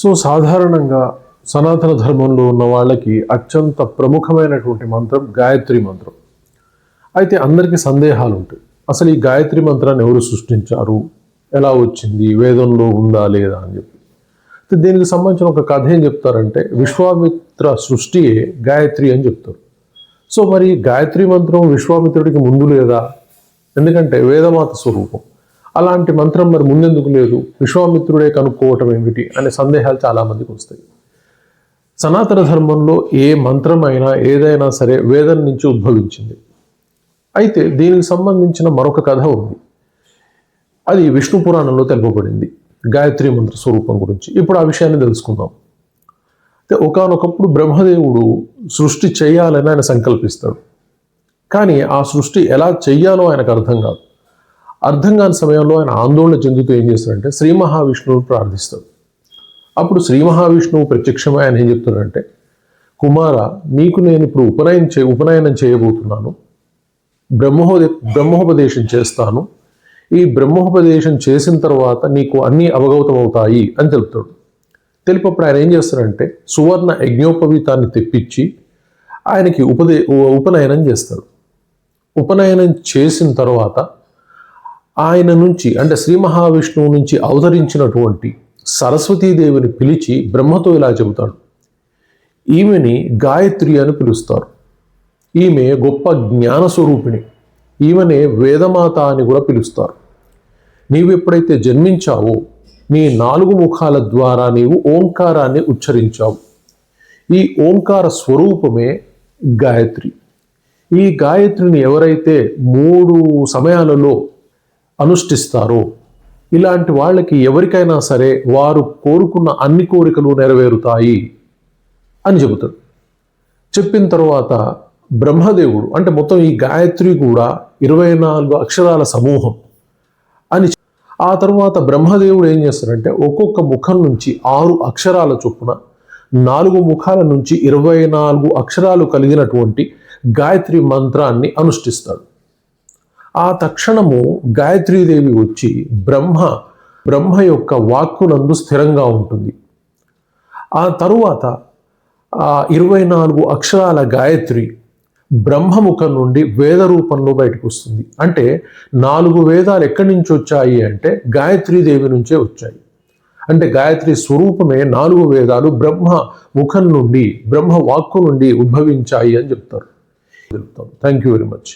So సాధారణంగా సనాతన ధర్మంలో ఉన్న వాళ్ళకి అత్యంత ప్రముఖమైనటువంటి మంత్రం గాయత్రి మంత్రం. అయితే అందరికీ సందేహాలు ఉంటాయి అసలు ఈ గాయత్రి మంత్రాన్ని ఎవరు సృష్టించారు? ఎలా వచ్చింది? వేదంలో ఉందా లేదా అని చెప్పి. దీనికి సంబంధించిన ఒక కథ ఏం చెప్తారంటే విశ్వామిత్ర సృష్టియే గాయత్రి అని చెప్తారు. సో మరి గాయత్రి మంత్రం విశ్వామిత్రుడికి ముందు లేదా? ఎందుకంటే వేదమాత స్వరూపం. అలాంటి మంత్రం మరి ముందెందుకు లేదు? విశ్వామిత్రుడే కనుక్కోవటం ఏమిటి? అనే సందేహాలు చాలామందికి వస్తాయి. సనాతన ధర్మంలో ఏ మంత్రం అయినా ఏదైనా సరే వేదం నుంచి ఉద్భవించింది. అయితే దీనికి సంబంధించిన మరొక కథ ఉంది. అది విష్ణు పురాణంలో తెలుపబడింది. గాయత్రి మంత్ర స్వరూపం గురించి. ఇప్పుడు ఆ విషయాన్ని తెలుసుకుందాం. అయితే ఒకనొకప్పుడు బ్రహ్మదేవుడు సృష్టి చేయాలని ఆయన సంకల్పిస్తాడు. కానీ ఆ సృష్టి ఎలా చెయ్యాలో ఆయనకు అర్థం కాదు. అర్థం కాని సమయంలో ఆయన ఆందోళన చెందుతూ ఏం చేస్తాడంటే శ్రీ మహావిష్ణువుని ప్రార్థిస్తాడు. అప్పుడు శ్రీ మహావిష్ణువు ప్రత్యక్షమై ఆయన ఏం చెప్తున్నాడంటే కుమార నీకు నేను ఇప్పుడు ఉపనయనం చే ఉపనయనం చేయబోతున్నాను. బ్రహ్మోదే బ్రహ్మోపదేశం చేస్తాను. ఈ బ్రహ్మోపదేశం చేసిన తర్వాత నీకు అన్నీ అవగతం అని తెలుపుతాడు. తెలిపప్పుడు ఆయన ఏం చేస్తాడంటే సువర్ణ యజ్ఞోపవీతాన్ని తెప్పించి ఆయనకి ఉపదే ఉపనయనం చేస్తాడు. ఉపనయనం చేసిన తర్వాత ఆయన నుంచి అంటే శ్రీ మహావిష్ణువు నుంచి అవతరించినటువంటి సరస్వతీదేవిని పిలిచి బ్రహ్మతో ఇలా చెబుతాడు. ఈమెని గాయత్రి అని పిలుస్తారు. ఈమె గొప్ప జ్ఞాన స్వరూపిణి ఈమెనే వేదమాత అని కూడా పిలుస్తారు. నీవు ఎప్పుడైతే జన్మించావో నీ నాలుగు ముఖాల ద్వారా నీవు ఓంకారాన్ని ఉచ్చరించావు. ఈ ఓంకార స్వరూపమే గాయత్రి. ఈ గాయత్రిని ఎవరైతే మూడు సమయాలలో అనుష్టిస్తారు ఇలాంటి వాళ్ళకి ఎవరికైనా సరే వారు కోరుకున్న అన్ని కోరికలు నెరవేరుతాయి అని చెబుతాడు. చెప్పిన తర్వాత బ్రహ్మదేవుడు అంటే మొత్తం ఈ గాయత్రి కూడా ఇరవై నాలుగు అక్షరాల సమూహం అని ఆ తర్వాత బ్రహ్మదేవుడు ఏం చేస్తాడంటే ఒక్కొక్క ముఖం నుంచి ఆరు అక్షరాల చొప్పున నాలుగు ముఖాల నుంచి ఇరవై నాలుగు అక్షరాలు కలిగినటువంటి గాయత్రి మంత్రాన్ని అనుష్ఠిస్తాడు. ఆ తక్షణము గాయత్రీదేవి వచ్చి బ్రహ్మ బ్రహ్మ యొక్క వాక్కునందు స్థిరంగా ఉంటుంది. ఆ తరువాత ఆ ఇరవై నాలుగు అక్షరాల గాయత్రి బ్రహ్మముఖం నుండి వేద రూపంలో బయటకు వస్తుంది. అంటే నాలుగు వేదాలు ఎక్కడి నుంచి వచ్చాయి అంటే గాయత్రీదేవి నుంచే వచ్చాయి. అంటే గాయత్రి స్వరూపమే నాలుగు వేదాలు బ్రహ్మ ముఖం నుండి బ్రహ్మ వాక్కు నుండి ఉద్భవించాయి అని చెప్తారు. చెప్తాం థ్యాంక్ యూ వెరీ మచ్.